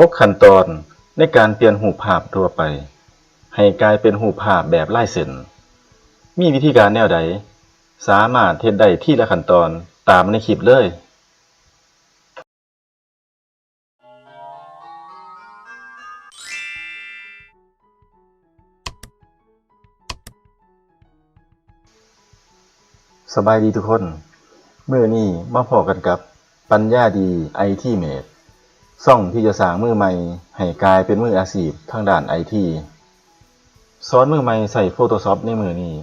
หกขั้นตอนในการเปลี่ยนหูภาพทั่วไป ให้กลายเป็นหูภาพแบบลายเส้น มีวิธีการแนวใด สามารถเฮ็ดได้ที่ละขั้นตอนตามในคลิปเลยสบายดีทุกคน เมื่อนี้มาพอกันกับปัญญาดีไอทีเมด ซ่องที่จะสร้างมือใหม่ให้กลายเป็นมืออาชีพทางด้านไอทีสอนมือใหม่ใส่ Photoshop ในมือนี้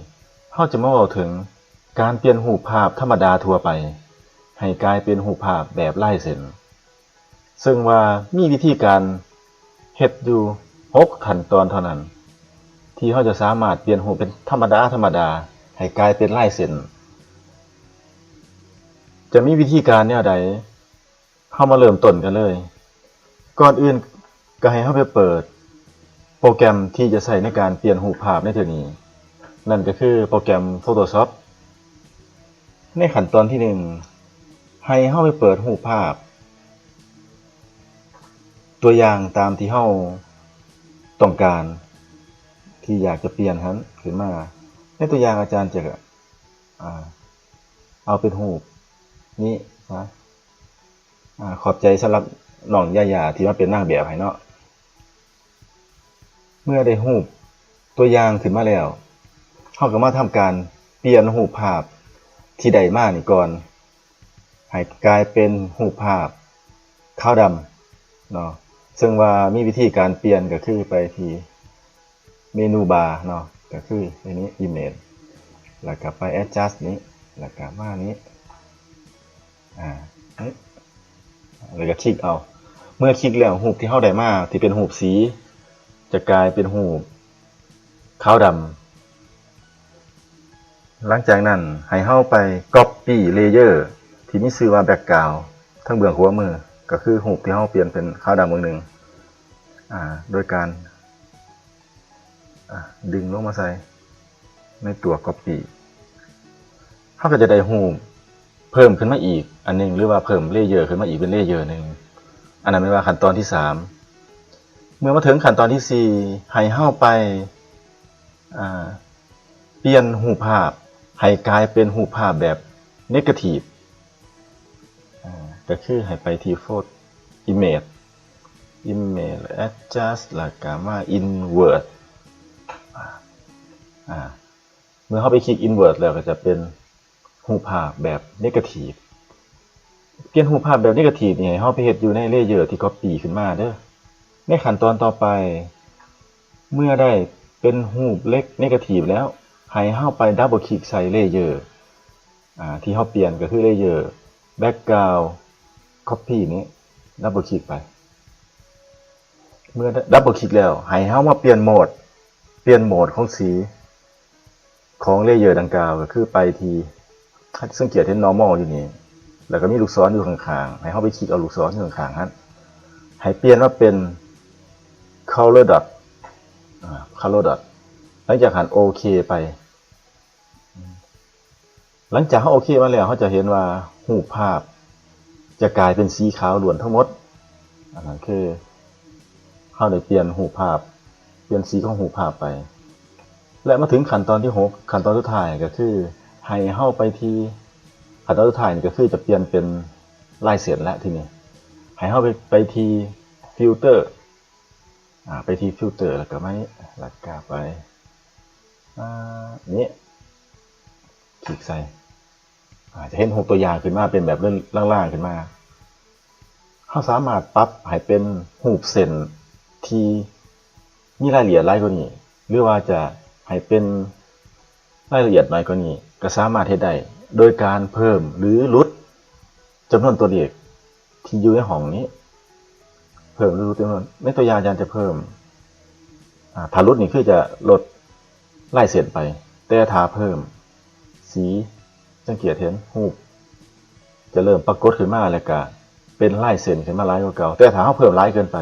เราจะมาเว้าถึงการเปลี่ยนรูภาพธรรมดาทั่วไป ให้กลายเป็นรูภาพแบบไลายเส้นซึ่งว่ามีวิธีการเฮ็ดอยู่หกขั้นตอนเท่านั้น ที่เราจะสามารถเปลี่ยนรูเป็นธรรมดาธรรมดา ให้กลายเป็นไลายเส้นจะมีวิธีการแนวใดเข้ามาเริ่มต้นกันเลย ก่อนอื่นก็ให้เข้าไปเปิด โปรแกรมที่จะใช้ในการเปลี่ยนรูปภาพในเทอนี้ นั่นก็คือโปรแกรม Photoshop ในขั้นตอนที่หนึ่งให้เข้าไปเปิดรูปภาพ ตัวอย่างตามที่เข้าต้องการที่อยากจะเปลี่ยนนั้นขึ้นมา ในตัวอย่างอาจารย์จะเอาเป็นรูนี่นะขอบใจสำหรับ น้องย่าที่มาเป็นนางแบบให้เนาะเมื่อได้รูปตัวอย่างขึ้นมาแล้วเขาก็มาทำการเปลี่ยนรูปภาพที่ใดมานี่ก่อนให้กลายเป็นรูปภาพขาวดำเนาะซึ่งว่ามีวิธีการเปลี่ยนก็คือไปที่เมนูบาร์เนาะก็คือในนี้ image แล้วก็ไป adjust นี้แล้วก็มานี้อ่าเอ๊ะแล้วก็คลิกเอา เมื่อคลิกแล้วหูปที่เข้าได้มาที่เป็นหูปสี จะกลายเป็นหูปขาวดำหลังจากนั้นให้เข้าไป copy layer ที่มีชื่อว่า background ทั้งเบื้องหัวมือก็คือหูปที่เข้าเปลี่ยนเป็นขาวดำเบื้องหนึ่งโดยการดึงลงมาใส่ในตัว copy เขาก็จะได้หูปเพิ่มขึ้นมาอีกอันหนึงหรือว่าเพิ่มเลเยอร์ขึ้นมาอีกเป็นเลเยอร์หนึ่ง อันนั้นไม่ว่าขั้นตอนที่สามเมื่อมาถึงขั้นตอนที่สี่ให้เข้าไปเปลี่ยนหูภาพให้กลายเป็นหูภาพแบบเนกาทีฟก็คือให้ไปที่โฟล์ image image adjust แล้วก็มา invert อ่าเมื่อเข้าไปคลิก invert แล้วก็จะเป็นรูภาพแบบเนกาทีฟเปลี่ยนรูปภาพแบบเนกาทีฟนี่ให้เฮาไปเฮ็ดอยู่ในเลเยอร์ที่ copy ขึ้นมาเด้อ ในขั้นตอนต่อไป เมื่อได้เป็นรูปเล็กเนกาทีฟแล้ว ให้เฮาไปดับเบิลคลิกใส่เลเยอร์อ่าที่เฮาเปลี่ยนก็คือเลเยอร์ background copy นี้ดับเบิลคลิกไป เมื่อดับเบิลคลิกแล้ว ให้เฮามาเปลี่ยนโหมด เปลี่ยนโหมดของสีของเลเยอร์ดังกล่าวก็คือไปที่สังเกตเห็น normal อยู่นี่ แล้วก็มีลูกศรออยู่ข้างๆให้เขาไปคลิกเอาลูกศรออยู่ข้างๆนั้นให้เปลี่ยนว่าเป็น color dot อ่า color dot หลังจากหันโอเคไป หลังจากเขาโอเคมาแล้วเขาจะเห็นว่ารูปภาพ จะกลายเป็นสีขาวล้วนทั้งหมด อันนั้นคือเขาได้เปลี่ยนรูปภาพ เปลี่ยนสีของรูปภาพไป และมาถึงขั้นตอนที่หกขั้นตอนสุดท้ายก็คือให้เข้าไปที่ ขั้นตอนสุดท้ายนี่ก็คือจะเปลี่ยนเป็นลายเส้นแล้วทีนี้ให้เข้าไปไปที่ฟิลเตอร์อ่าไปที่ฟิลเตอร์แล้วก็ไม่แล้วก็ไปอ่านี้คลิกใส่อ่าจะเห็นหกตัวอย่างขึ้นมาเป็นแบบเลื่อนล่างๆขึ้นมาเขาสามารถปรับให้เป็นหูเส้นที่มีรายละเอียดหลายกว่านี้หรือว่าจะให้เป็น รายละเอียดน้อยกว่านี้ก็สามารถเฮ็ดได้โดยการเพิ่มหรือลดจำนวนตัวเลขที่อยู่ในห้องนี้ เพิ่มหรือลดจำนวนในตัวอย่างอาจารย์จะเพิ่มอ่าถ้าลดนี่คือจะลดไล่เส้นไป แต่ถ้าเพิ่ม สีสังเกตเห็นรูปจะเริ่มปรากฏขึ้นมาแล้วก็เป็นไล่เส้นขึ้นมาหลายกว่าเก่าแต่ถ้าเขาเพิ่มหลายเกินไป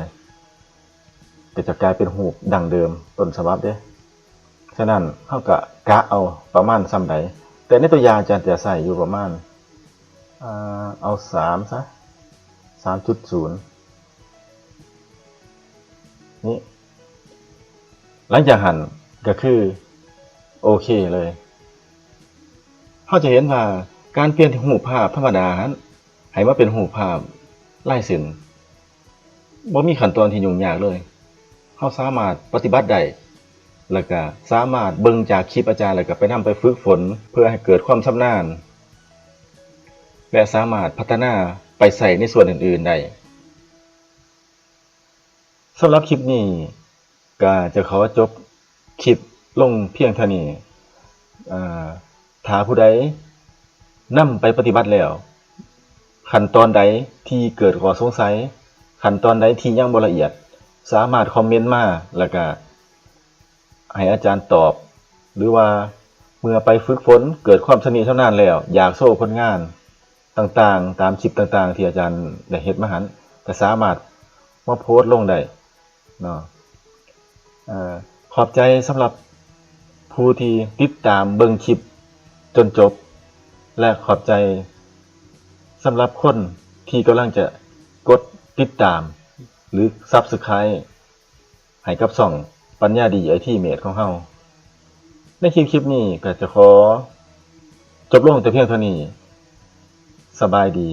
ก็จะกลายเป็นหูปดังเดิมต้นฉบับเด้ ฉะนั้นเขาก็กะเอาประมาณซ้ำใดแต่ในตัวอย่างอาจารย์จะใส่อยู่ประมาณเอาสามซะสามจุดศูนย์นี่หลังจากหันก็คือ โอเคเลยเขาจะเห็นว่าการเปลี่ยนหูภาพธรรมดาให้มาเป็นหูภาพลายเส้นบ่มีขั้นตอนที่ยุ่งยากเลยเขาสามารถปฏิบัติได้ แล้วก็สามารถเบิ่งจากคลิปอาจารย์แล้วก็ไปนำไปฝึกฝน เพื่อให้เกิดความชำนาญ และสามารถพัฒนาไปใส่ในส่วนอื่นๆได้สำหรับคลิปนี้ก็จะขอจบคลิปลงเพียงเท่านี้อ่าถ้าผู้ใดนำไปปฏิบัติแล้ว ขั้นตอนใดที่เกิดข้อสงสัย ขั้นตอนใดที่ยังบ่ละเอียด สามารถคอมเมนต์มาแล้วก็ ให้อาจารย์ตอบ หรือว่าเมื่อไปฝึกฝนเกิดความชำนิชำนาญแล้ว อยากโซ่ผลงานต่างๆ ตามคลิปต่างๆ ที่อาจารย์ได้เฮ็ดมาหันก็สามารถมาโพสต์ลงได้เนาะขอบใจสำหรับผู้ที่ติดตามเบิ่งคลิปจนจบ และขอบใจสำหรับคนที่กำลังจะกดติดตาม หรือ Subscribe ให้กับช่อง ปัญญาดีไอที่เมดของเฮาในคลิปคลิปนี้ก็จะขอ จบลงแต่เพียงเท่านี้ สบายดี